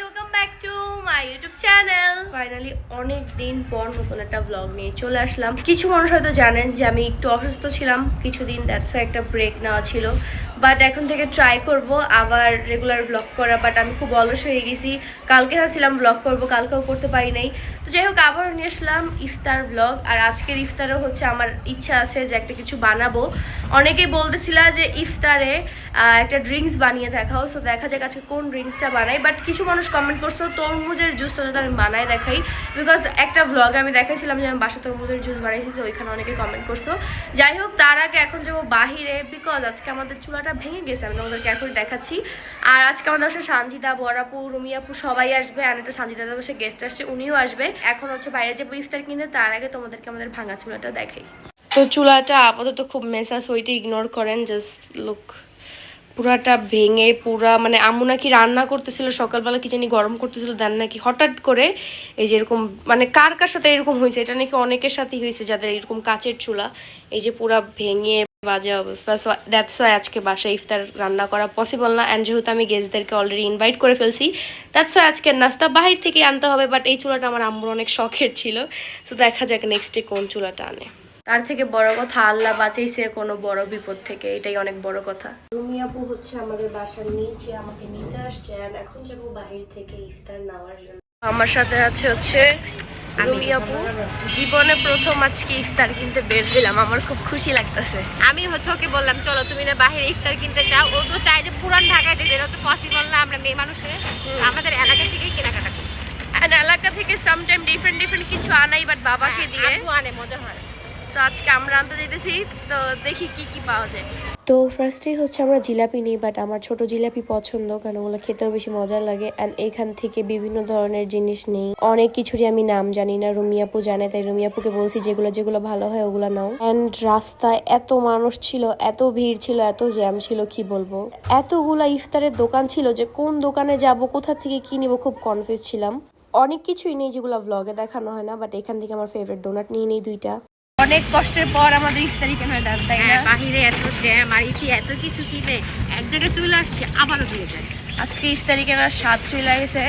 Guys my YouTube channel finally পর একটা নিয়ে চলে আসলাম। কিছু মানুষ হয়তো জানেন যে আমি একটু অসুস্থ ছিলাম। কিছুদিন একটা ব্রেক নেওয়া ছিল। বাট এখন থেকে ট্রাই আবার রেগুলার ব্লগ করা। বাট আমি খুব অলস হয়ে গেছি। কালকে ব্লগ করব, কালকেও করতে পারি নাই। তো যাই হোক, আবারও নিয়ে আসলাম ইফতার ব্লগ আর আজকের ইফতারও হচ্ছে আমার ইচ্ছা আছে যে একটা কিছু বানাবো। অনেকেই বলতেছিল যে ইফতারে একটা ড্রিঙ্কস বানিয়ে দেখাও। সো দেখা যাক আজকে কোন ড্রিঙ্কসটা বানাই। বাট কিছু মানুষ কমেন্ট করছ, তরমুজের জুসটা যদি আমি বানাই দেখাই। বিকজ একটা ভ্লগে আমি দেখাইছিলাম যে, আমি বাসা তরমুজের জুস বানাইছি। তো ওইখানে অনেকে কমেন্ট করছ। যাই হোক, তার আগে এখন যাব বাহিরে বিকজ আজকে আমাদের চুলাটা ভেঙে গেছে। আমি তোমাদেরকে এখন দেখাচ্ছি। আর আজকে আমাদের বাসায় সানজিদা বরাপু রুমিয়াপু সবাই আসবে। আর একটা সানজিদা বসে গেস্ট আসছে, উনিও আসবে। এখন হচ্ছে বাইরে যাব ইফতার কিনতে তার আগে তোমাদেরকে আমাদের ভাঙা চুলাটা দেখাই। তো চুলাটা আপাতত খুব মেসাস ওইটা ইগনোর করেন জাস্ট লুক পুরাটা ভেঙে পুরা মানে আম্মু নাকি রান্না করতেছিল সকালবেলা, কি জানি গরম করতেছিল, দেন নাকি হঠাৎ করে এই যে এরকম মানে কার কার সাথে এরকম হয়েছে, এটা নাকি অনেকের সাথেই হয়েছে যাদের এরকম কাচের চুলা, এই যে পুরা ভেঙে বাজে অবস্থা সো দ্যাটস ওয়াই আজকে বাসায় ইফতার রান্না করা পসিবল না অ্যান্ড যেহেতু আমি গেস্টদেরকে অলরেডি ইনভাইট করে ফেলছি দ্যাটস ওয়াই আজকের নাস্তা বাহির থেকে আনতে হবে বাট এই চুলাটা আমার আম্মুর অনেক শখের ছিল সো দেখা যাক নেক্সটে কোন চুলাটা আনে। তার থেকে বড় কথা আল্লাহ বাঁচাইছে কোনো বড় বিপদ থেকে এটাই অনেক বড় কথা। রুমি আপু হচ্ছে আমাদের বাসার নিচে আমাকে নিতে আসছে আর এখন যাব বাহির থেকে ইফতার নেওয়ার জন্য। আমার সাথে আছে হচ্ছে রুমি আপু। জীবনে প্রথম আজকে ইফতার কিনতে বের দিলাম আমার খুব খুশি লাগতেছে। আমি হচ্ছে ওকে বললাম চলো তুমি না বাহিরে ইফতার কিনতে চাও ও তো চাই যে পুরান ঢাকায় যেতে এটা তো পসিবল না আমরা মেয়ে মানুষে। আমাদের এলাকা থেকেই কেনাকাটা করি। আর এলাকা থেকে সামটাইম ডিফারেন্ট ডিফারেন্ট কিছু আনাই বাট বাবাকে দিয়ে। আনে মজা হয়। আজকে আমরা আনতে যেতেছি তো দেখি কি কি পাওয়া যায়। তো ফার্স্টেই হচ্ছে আমরা জিলাপি নিই বাট আমার ছোট জিলাপি পছন্দ, কারণ ওগুলো খেতেও বেশি মজা লাগে। অ্যান্ড এখান থেকে বিভিন্ন ধরনের জিনিস নেই। অনেক কিছুরই আমি নাম জানি না রুমিয়াপু জানে, তাই রুমিয়াপুকে বলছি যেগুলো যেগুলো ভালো হয় ওগুলো নাও। অ্যান্ড রাস্তায় এত মানুষ ছিল, এত ভিড় ছিল, এত জ্যাম ছিল, কি বলব? এতগুলা ইফতারের দোকান ছিল যে কোন দোকানে যাব, কোথা থেকে কি নিব, খুব কনফিউজ ছিলাম। অনেক কিছুই নেই যেগুলো ভ্লগে দেখানো হয় না বাট এখান থেকে আমার ফেভারিট ডোনাট নিয়ে নিই দুইটা। অনেক কষ্টের পর আমাদের ইফতারি কেনার ডান তাই হ্যাঁ বাহিরে এত জ্যাম আর ইতি এত কিছু কিনে এক জায়গায় চলে আসছে আবারও দিয়ে যায়। আজকে ইফতারি কেনার স্বাদ চলে গেছে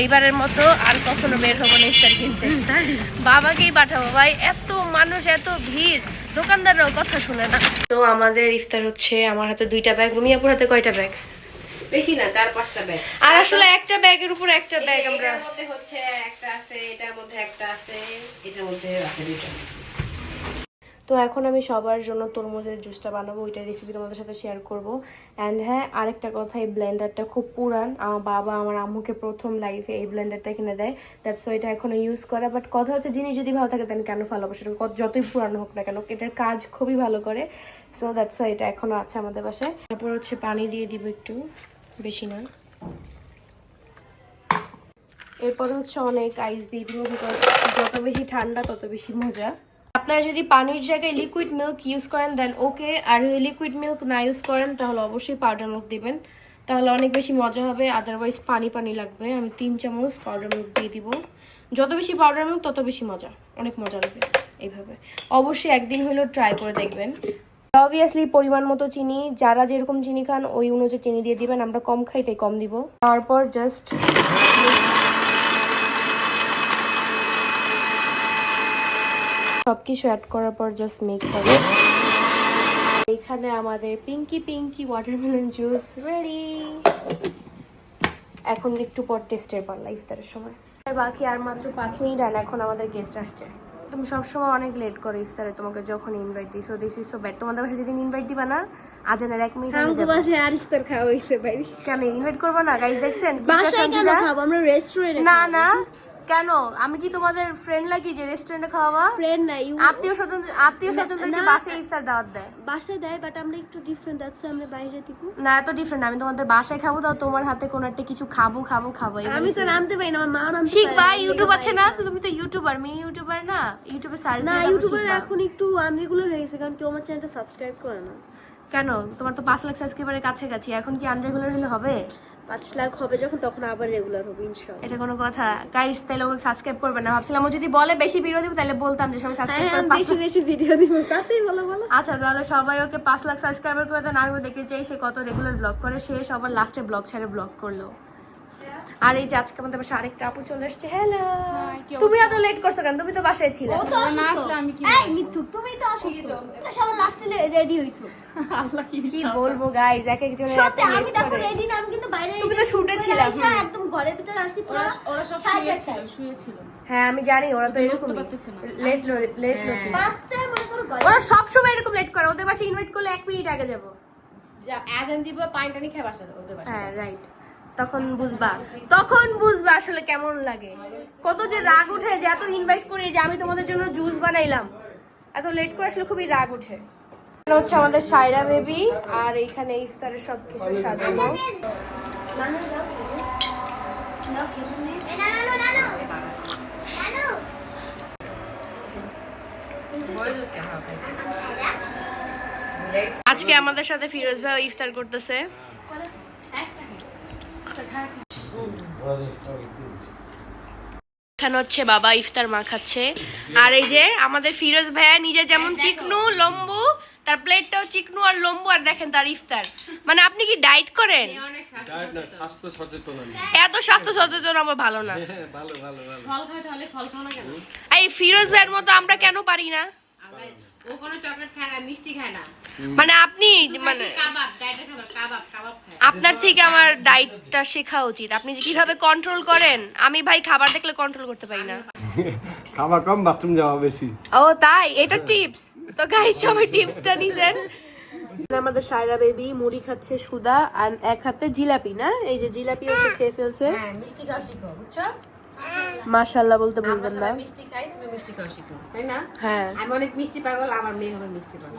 এইবারের মতো আর কখনো বের হব না ইফতার কিনতে। বাবাকেই পাঠাবো ভাই এত মানুষ এত ভিড়। দোকানদাররাও কথা শুনে না। তো আমাদের ইফতার হচ্ছে আমার হাতে দুইটা ব্যাগ রুমিয়াপুর হাতে কয়টা ব্যাগ? বেশি না চার পাঁচটা ব্যাগ। আর আসলে একটা ব্যাগের উপর একটা ব্যাগ আমরা মধ্যে হচ্ছে একটা আছে এটার মধ্যে একটা আছে এটার মধ্যে আছে দুইটা। তো এখন আমি সবার জন্য তরমুজের জুসটা বানাবো ওইটার রেসিপি তোমাদের সাথে শেয়ার করব। অ্যান্ড হ্যাঁ আরেকটা কথা, এই ব্লেন্ডারটা খুব পুরান। আমার বাবা, আমার আম্মুকে প্রথম লাইফে এই ব্লেন্ডারটা কিনে দেয়। দ্যাটস এটা এখনও ইউজ করা। বাট কথা হচ্ছে, জিনিস যদি ভালো থাকে দেন কেন ভালোবাসে সেটা কত- যতই পুরানো হোক না কেন, এটার কাজ খুবই ভালো করে। সো দ্যাটস এটা এখনও আছে আমাদের বাসায়। তারপর হচ্ছে পানি দিয়ে দিব একটু, বেশি না। এরপরে হচ্ছে অনেক আইস দিয়ে দিব যত বেশি ঠান্ডা, তত বেশি মজা। আপনারা যদি পানির জায়গায় লিকুইড মিল্ক ইউজ করেন দেন ওকে আর লিকুইড মিল্ক না ইউজ করেন, তাহলে অবশ্যই পাউডার মিল্ক দিবেন। তাহলে অনেক বেশি মজা হবে আদারওয়াইজ পানি পানি লাগবে। আমি তিন চামচ পাউডার মিল্ক দিয়ে দিব। যত বেশি পাউডার মিল্ক তত বেশি মজা। অনেক মজা লাগবে এইভাবে। অবশ্যই একদিন হলেও ট্রাই করে দেখবেন। অবভিয়াসলি পরিমাণ মতো চিনি, যারা যেরকম চিনি খান, ওই অনুযায়ী চিনি দিয়ে দিবেন। আমরা কম খাই, তাই কম দিব। তারপর জাস্ট সবকিছু অ্যাড করার পর জাস্ট মিক্স হবে। এখানে আমাদের pinky pinky watermelon juice ready এখন একটু পর টেস্টের পারলা ইফতারের সময়। আর বাকি আর মাত্র পাঁচ মিনিট আর এখন আমাদের গেস্ট আসছে। তুমি সবসময় অনেক লেট করো ইফতারে তোমাকে যখন ইনভাইট দিই। So this is so bad তোমাদের কাছে যেদিন ইনভাইট দিবা না আজানের এক মিনিট যাবে। বাসায় আর ইফতার খাওয়া হয়েছে বাইরে কেন ইনভাইট করবা না? গাইস দেখছেন? বাসায় কেন খাব? আমরা রেস্টুরেন্টে না না। কেন? আমি কি তোমাদের ফ্রেন্ড লাগি যে রেস্টুরেন্টে খাওয়াবা? ফ্রেন্ড নাই আত্মীয় স্বজন আত্মীয় স্বজনদেরকে। বাসায় ইফতার দাওয়াত দেয়। বাসায় দেয় বাট আমরা একটু ডিফারেন্ট আছে আমরা বাইরে দিব না এত ডিফারেন্ট আমি তোমাদের বাসায় খাব তাও তোমার হাতে কোনো একটা কিছু খাব খাব খাব আমি তো নামতে পারি না আমার মা নামতে শিখ ভাই ইউটিউব আছে না? তুমি তো ইউটিউবার মিনি ইউটিউবার না? ইউটিউবে সার্চ না ইউটিউবার এখন একটু আনরেগুলার হয়ে গেছে কারণ কেউ আমার চ্যানেলটা সাবস্ক্রাইব করে না। কেন? তোমার তো পাঁচ লাখ সাবস্ক্রাইবারের কাছে কাছাকাছি এখন কি আনরেগুলার হলে হবে? পাঁচ লাখ হবে যখন তখন আবার রেগুলার হবে ইনশাআল্লাহ। এটা কোনো কথা। গাইস তাহলে ওকে সাবস্ক্রাইব করবে না। ভাবছিলাম ও যদি বলে বেশি ভিডিও দিব তাহলে বলতাম যে সবাই সাবস্ক্রাইব হ্যাঁ, করে বেশি বেশি ভিডিও দিব তাতেই বলো বলো। আচ্ছা তাহলে সবাই ওকে পাঁচ লাখ সাবস্ক্রাইবার করে দেন। আমিও দেখতে চাই সে কত রেগুলার ব্লগ করে। সে সবার লাস্টে ব্লগ ছাড়ে ব্লগ করল। আর এই যে আজকে আমাদের বাসায় আরেকটা আপু চলে এসেছে। হ্যালো তুমি এত লেট করছ কেন? তুমি তো বাসায় ছিলে। ও তো অসুস্থ। এই মিথ্যু তুমি তো অসুস্থ। তুমি সবাই লাস্টে রেডি হইছো। আল্লাহ কি কি বলব গাইজ এক একজনের এত সত্যি আমি দেখো রেডি না আমি কিন্তু বাইরে তুমি তো শুটে ছিলা, একদম ঘরের ভিতরে আসি পুরো ওরা সব সাড়ে শুয়েছিল চারটায়। শুয়েছিল হ্যাঁ আমি জানি ওরা তো এরকম না। লেট লেট পাঁচটায় মনে করো ঘরে ওরা সব সময় এরকম লেট করে ওদের বাসায় ইনভাইট করলে এক মিনিট আগে যাব। অ্যাজেন দিব পানি টানি খেয়ে বাসা ওদের বাসা হ্যাঁ রাইট তখন বুঝবা তখন বুঝবা আসলে কেমন লাগে। কত যে রাগ উঠে যে এত ইনভাইট করে যে আমি তোমাদের জন্য জুস বানাইলাম। এত লেট করে আসলে খুবই রাগ উঠে। হচ্ছে আমাদের সায়রা বেবি আর এইখানে ইফতারের সব কিছু সাজানো। আজকে আমাদের সাথে ফিরোজ ভাই ইফতার করতেছে। এখানে হচ্ছে বাবা ইফতার মাখাচ্ছে। আর এই যে আমাদের ফিরোজ ভাইয়া নিজে যেমন চিকনু লম্বু তার প্লেটটাও চিকনু আর লম্বু আর দেখেন তার ইফতার। মানে আপনি কি করেন? ডায়েট না স্বাস্থ্য সচেতন আমি। এত স্বাস্থ্য সচেতন আমার ভালো না। হ্যাঁ ভালো ভালো ভালো। ফল খায় তাহলে ফল খাও না কেন? এই ফিরোজ ভাইয়ের মতো আমরা কেন পারি না? আল্লাহ, ও কোনো চকলেট খায় না মিষ্টি খায় না। মানে আপনি মানে আপনার থেকে আমার ডাইটটা শেখা উচিত। আপনি যে কীভাবে কন্ট্রোল করেন আমি ভাই খাবার দেখলে কন্ট্রোল করতে পারি না। খাওয়া কম বাথরুম যাওয়া বেশি। ও তাই? এটা টিপস তো গাইস সবাই টিপসটা নিছেন আমাদের সায়রা বেবি মুড়ি খাচ্ছে সুদা আর এক হাতে জিলাপি না? এই যে জিলাপি হচ্ছে খেয়ে ফেলছে। হ্যাঁ মিষ্টি খাওয়া শিখো বুঝছ? মাশাআল্লাহ বলতে না। মিষ্টি খাই তুমি মিষ্টি খাওয়া শিখো তাই না? হ্যাঁ। আমি অনেক মিষ্টি পাগল আমার মেয়ে হবে মিষ্টি পাগল।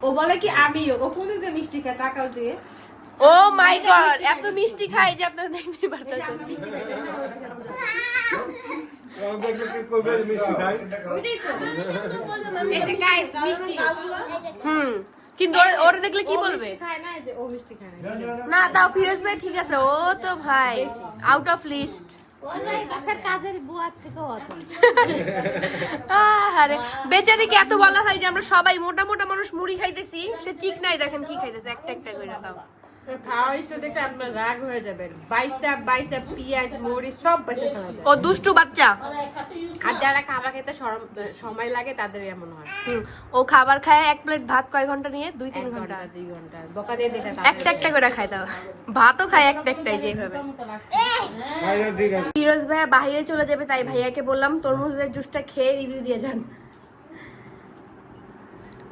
ও বলে কি আমিও ও কোন দিকে মিষ্টি খায় দিয়ে। ও মাই গড এত মিষ্টি খাই যে আপনারা দেখতে পারতেছেন মিষ্টি খাই হুম কিন্তু ওরা- দেখলে কি বলবে মিষ্টি খায় না এই যে ও মিষ্টি খায় না। না তাও ফিরোজ ভাই ঠিক আছে ও তো ভাই আউট অফ লিস্ট বেচারিকে এত বলা হয় যে আমরা সবাই মোটা মোটা মানুষ মুড়ি খাইতেছি, সে চিক নাই, দেখেন কি খাইতেছে, একটা একটা করে দাও। খাওয়া দেখে আপনার রাগ হয়ে যাবে বাইসা বাইসা পেঁয়াজ মরিচ সব বেঁচে খাওয়া ও দুষ্টু বাচ্চা। আর যারা খাবার খেতে সময় লাগে তাদের এমন হয়। ও খাবার খায় এক প্লেট ভাত কয় ঘণ্টা নিয়ে? দুই তিন ঘণ্টা। দুই ঘণ্টা। বকা দিয়ে দেখে একটা একটা করে খায় ভাতও খায় একটা একটাই যেভাবে। ফিরোজ ভাইয়া বাইরে চলে যাবে তাই ভাইয়াকে বললাম তরমুজের জুসটা খেয়ে রিভিউ দিয়ে যান।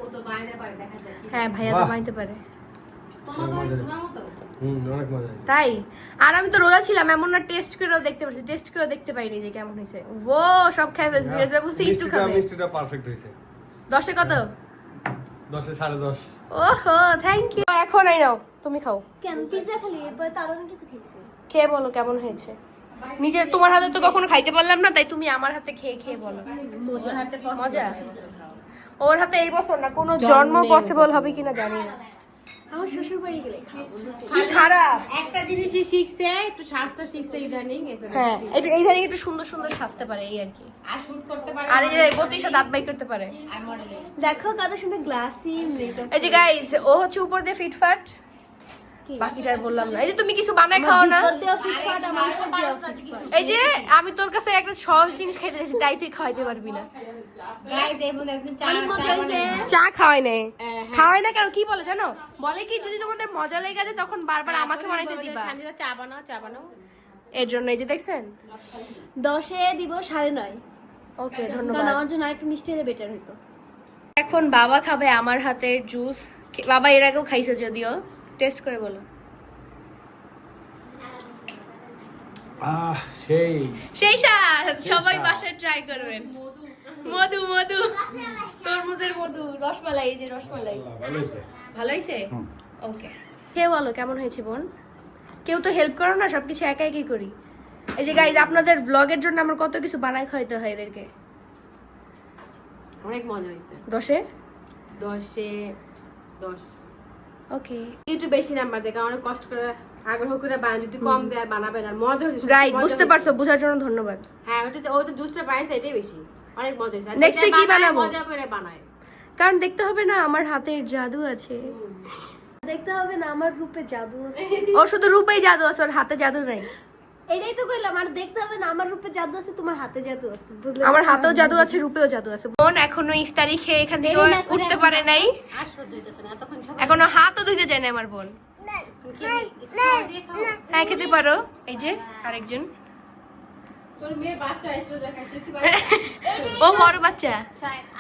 ও তো বাইরে পারে হ্যাঁ ভাইয়া তো। বানাইতে পারে। তাই? আর আমি তো রোজা ছিলাম এমন না টেস্ট করেও দেখতে পারছি টেস্ট করেও দেখতে পাইনি যে কেমন হয়েছে। ও সব খাই ফেলছে বুঝছি একটু খাবে। মিষ্টিটা পারফেক্ট হয়েছে। দশে কত? দশে সাড়ে দশ। ওহো থ্যাংক ইউ এখন আই নাও তুমি খাও। কেন পিজ্জা খালি? এরপরে তো আরও অনেক কিছু খেয়েছে। খেয়ে বলো কেমন হয়েছে। নিজের তোমার হাতে তো কখনো খাইতে পারলাম না তাই তুমি আমার হাতে খেয়ে খেয়ে বলো। হাতে মজা? ওর হাতে এই বছর না কোনো জন্ম পসিবল হবে কিনা জানি না। আমার শ্বশুর বাড়ি গেলে খাব। কি খারাপ? একটা জিনিসই শিখছে একটু শ্বাসটা শিখছে ইদানিং এসে হ্যাঁ এটা এই একটু সুন্দর সুন্দর সাজতে পারে এই আর কি। আর শুট করতে পারে আর এই যে বত্রিশটা দাঁত বাই করতে পারে। আর মডেলে দেখো কত সুন্দর গ্লাসি মেকআপ এই যে গাইস ও হচ্ছে উপর দিয়ে ফিটফাট। বাকিটা বললাম না। এই যে তুমি কিছু বানায় খাও না। এই যে আমি তোর কাছে একটা সহজ জিনিস খাইতে দিয়েছি তাই তুই খাওয়াইতে পারবি না। চা খাওয়াই নাই। হ্যাঁ। খাওয়াই না কেন? কি বলে জানো? বলে কি যদি তোমাদের মজা লেগে যায় তখন বারবার আমাকে বানাইতে দিবা। চা বানাও চা বানাও। এর জন্য এই যে দেখছেন? দশে দিব সাড়ে নয়। ওকে ধন্যবাদ। আমার জন্য আরেকটু মিষ্টি হলে বেটার হতো এখন বাবা খাবে আমার হাতের জুস বাবা এর আগেও খাইছে যদিও। টেস্ট করে বলো। আহ সেই। সেই স্বাদ সবাই বাসায় ট্রাই করবেন। মধু মধু। তরমুজের মধু রসমালাই এই যে রসমালাই। ভালো হয়েছে? ওকে কে বলো কেমন হয়েছে বোন? কেউ তো হেল্প করো না সবকিছু একা একাই করি। এই যে গাইজ আপনাদের ব্লগের জন্য আমার কত কিছু বানায় খাইতে হয় এদেরকে? অনেক মজা হয়েছে। দশে? দশে দশ। ওকে একটু বেশি নাম্বার দেখে অনেক কষ্ট করে আগ্রহ করে বানায় যদি কম দেয় আর বানাবে না মজা হয়েছে রাইট বুঝতে পারছ বোঝার জন্য ধন্যবাদ। হ্যাঁ ওটা ও তো জুসটা পাইছে এটাই বেশি। অনেক মজা হয়েছে। আর এ কি বানাবো? মজা করে বানায়। কারণ দেখতে হবে না আমার হাতের জাদু আছে। দেখতে হবে না আমার রূপে জাদু আছে। ও শুধু রূপেই জাদু আছে ওর হাতে জাদু নাই। এটাই তো কইলাম আর দেখতে হবে না আমার রূপে জাদু আছে তোমার হাতে জাদু আছে বুঝলে? আমার হাতেও জাদু আছে রূপেও জাদু আছে। বোন এখনও ইফতারি খেয়ে এখান থেকে উঠতে পারে নাই। এখনও হাতও ধুইতে যায় না আমার বোন। হ্যাঁ খেতে পারো। এই যে আরেকজন। ও বড় বাচ্চা।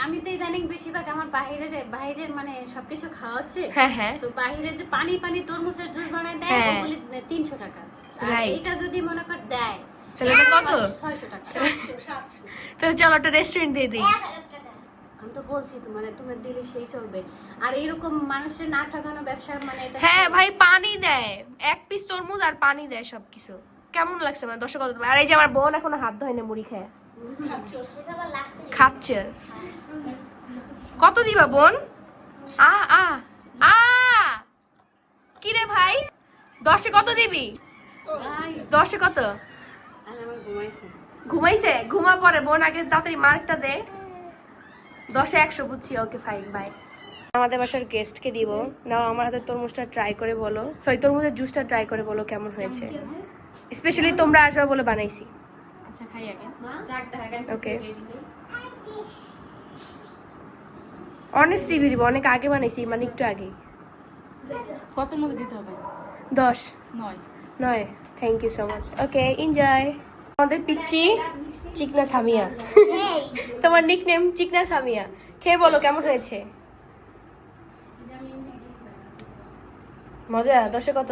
আমি তো ইদানিং বেশিরভাগ আমার বাইরের বাইরের মানে সবকিছু খাওয়াচ্ছে। হ্যাঁ হ্যাঁ। তো বাইরে যে পানি পানি তরমুজের জুস বানায় দেয় হ্যাঁ। ওগুলি তিনশো টাকা. এটা যদি মনে কর দেয় তাহলে এটা কত? চলো একটা রেস্টুরেন্ট দিয়ে দিই। আমি তো বলছি তো মানে তোমার দিলে সেই চলবে। আর এরকম মানুষের না ঠকানো ব্যবসার মানে এটা হ্যাঁ ভাই পানি দেয়। এক পিস তরমুজ আর পানি দেয় সবকিছু। কেমন লাগছে মানে দর্শক কত আর এই যে আমার বোন এখনও হাত ধোয় না মুড়ি খায়। খাচ্ছে। কত দিবা বোন? আ আ আ। কি রে ভাই? দশে কত দিবি? দশে কত? ঘুমাইছে। ঘুমাইছে? ঘুমা পরে বোন আগে তাড়াতাড়ি মার্কটা দে। দশে একশো বুঝছি ওকে ফাইন বাই আমাদের বাসার গেস্টকে দিব। নাও আমার হাতে তরমুজটা ট্রাই করে বলো। সরি তরমুজের জুসটা ট্রাই করে বলো কেমন হয়েছে। স্পেশালি তোমরা আসবে বলে বানাইছি। আচ্ছা খাই আগে। ওকে অনেস্ট রিভিউ দিব অনেক আগে বানাইছি মানে একটু আগে কত মধ্যে দিতে হবে? দশ। নয়। নয়। Thank you so much okay enjoy আমাদের পিচ্ছি চিকনা সামিয়া। তোমার নিক নেম চিকনা সামিয়া। খেয়ে বলো কেমন হয়েছে? মজা? দশে কত?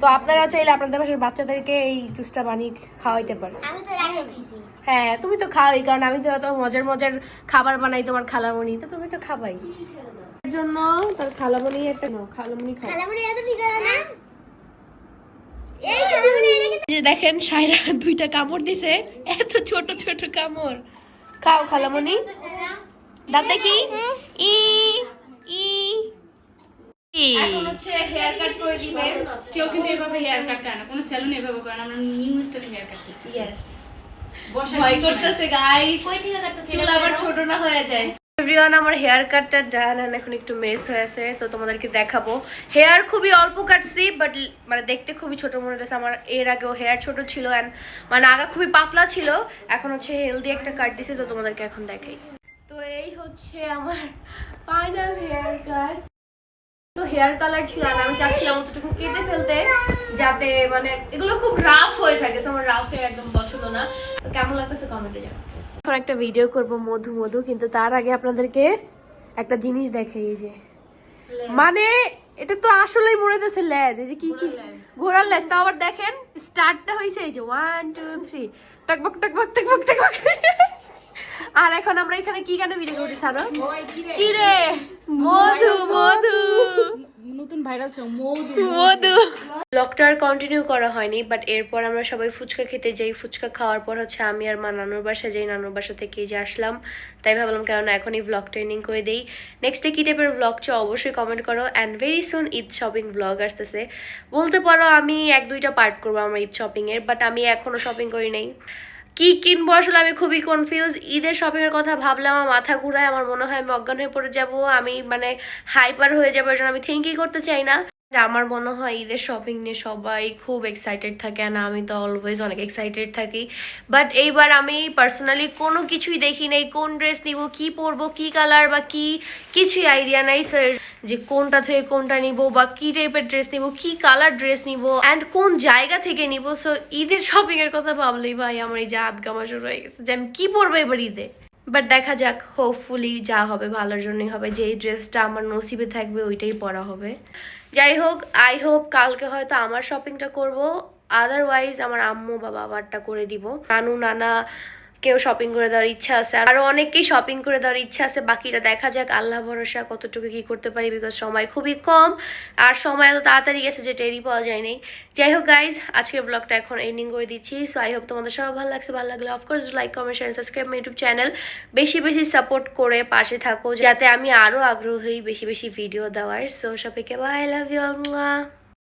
তো আপনারা চাইলে আপনাদের বাসার বাচ্চাদেরকে এই জুসটা বানিয়ে খাওয়াইতে পারেন। দিয়েছি হ্যাঁ তুমি তো খাওয়াই কারণ আমি তো এত মজার মজার খাবার বানাই তোমার খালামণি তো তুমি তো খাবাই। এর জন্য তার খালামণি একটা খালামণি খাও। এত ঠিক আছে না এই খালামুনি এটাকে এই যে দেখেন সাইরা দুইটা কামড় দিছে। এত ছোট ছোট কামড়। খাও খালামণি। দাঁত দেখি। ই ই। ই হচ্ছে হেয়ার কাট করে দিবে। কেউ কিন্তু এভাবে হেয়ার কাট করে না। কোনো সেলুন এভাবে করে না। আমরা নিউ স্টাইল হেয়ার কাট করি ইয়েস ভয় করতেছে গাইস কই থেকে কাটতেছি? চুল আবার ছোট না হয়ে যায়। এভরিওয়ান আমার হেয়ার কাটটা ডান এন্ড এখন একটু মেস হয়ে আছে, তো তোমাদেরকে দেখাবো। হেয়ার খুবই অল্প কাটছি বাট মানে দেখতে খুবই ছোট মনে হচ্ছে। আমার এর আগেও হেয়ার ছোট ছিল অ্যান্ড মানে আগা খুবই পাতলা ছিল। এখন হচ্ছে হেলদি একটা কাট দিছে, তো তোমাদেরকে এখন দেখাই। তো এই হচ্ছে আমার ফাইনাল হেয়ার কাট তো হেয়ার কালার ছিল আর আমি চাচ্ছিলাম অতটুকু কেটে ফেলতে, যাতে মানে এগুলো খুব রাফ হয়ে থাকে। আমার রাফ হেয়ার একদম পছন্দ না। তো কেমন লাগতেছে কমেন্টে জানাও। এখন একটা ভিডিও করব মধু মধু কিন্তু তার আগে আপনাদেরকে একটা জিনিস দেখাই যে। মানে এটা তো আসলেই মনে হচ্ছে লেজ এই যে কি কি? ঘোড়ার লেজ। তাও আবার দেখেন স্টার্টটা হয়েছে এই যে ওয়ান টু থ্রি টকবক টকবক টকবক টকবক আর এখন আমরা এখানে কি গানে ভিডিও করছি সারো কি রে মধু মধু। নতুন ভাইরাল ছিল মৌদু মধু। ব্লগটা আর কন্টিনিউ করা হয়নি বাট এরপর আমরা সবাই ফুচকা খেতে যাই। ফুচকা খাওয়ার পর হচ্ছে আমি আর মা নানুর বাসা যাই। নানুর বাসা থেকে যে আসলাম। তাই ভাবলাম কেননা এখনই ব্লগ ট্রেনিং করে দিই। নেক্সটে কী টাইপের ব্লগ চাও অবশ্যই কমেন্ট করো। And very soon Eid shopping blog আসতেছে। বলতে পারো আমি এক দুইটা পার্ট করব আমার ঈদ শপিংয়ের বাট আমি এখনও শপিং করি নাই। কি কিনবো আসলে আমি খুবই কনফিউজ ঈদের শপিং এর কথা ভাবলাম, আমার মাথা ঘুরায়, আমার মনে হয় আমি অজ্ঞান হয়ে পড়ে যাব, আমি মানে হাইপার হয়ে যাব এর জন্য আমি থিঙ্কই করতে চাই না। আমার মনে হয় ঈদের শপিং নিয়ে সবাই খুব এক্সাইটেড থাকে আর আমি তো অলওয়েজ অনেক এক্সাইটেড থাকি। বাট এইবার আমি পার্সোনালি কোনো কিছুই দেখি নেই, কোন ড্রেস নিব, কি পরবো, কি কালার বা কি, কিছুই আইডিয়া নাই। সো যে কোনটা থেকে কোনটা নিব বা কি টাইপের ড্রেস নিব, কি কালার ড্রেস নিব অ্যান্ড কোন জায়গা থেকে নিব। সো ঈদের শপিং এর কথা ভাবলেই ভাই আমার এই যে হাত গামা শুরু হয়ে গেছে যে আমি কি পরবো এবার ঈদে। বাট দেখা যাক হোপফুলি যা হবে, ভালোর জন্যই হবে। যেই ড্রেসটা আমার নসিবে থাকবে, ওইটাই পরা হবে। যাই হোক আই হোপ কালকে হয়তো আমার শপিংটা করব। আদারওয়াইজ আমার আম্মু বা বাবারটা করে দিব। নানু, নানা কেউ শপিং করে দেওয়ার ইচ্ছা আছে। আরও অনেককেই শপিং করে দেওয়ার ইচ্ছা আছে। বাকিটা দেখা যাক, আল্লাহ ভরসা কতটুকু কি করতে পারি বিকজ সময় খুবই কম। আর সময় এত তাড়াতাড়ি গেছে যে টেরি পাওয়া যায় নাই। যাই হোক গাইজ আজকের ব্লগটা এখন এন্ডিং করে দিচ্ছি। সো আই হোপ তোমাদের সব ভালো লাগছে। ভালো লাগলে of course like comment share subscribe my YouTube channel বেশি বেশি সাপোর্ট করে পাশে থাকো, যাতে আমি আরও আগ্রহী বেশি বেশি ভিডিও দেওয়ার। সো সবাইকে বাই লাভ ইউ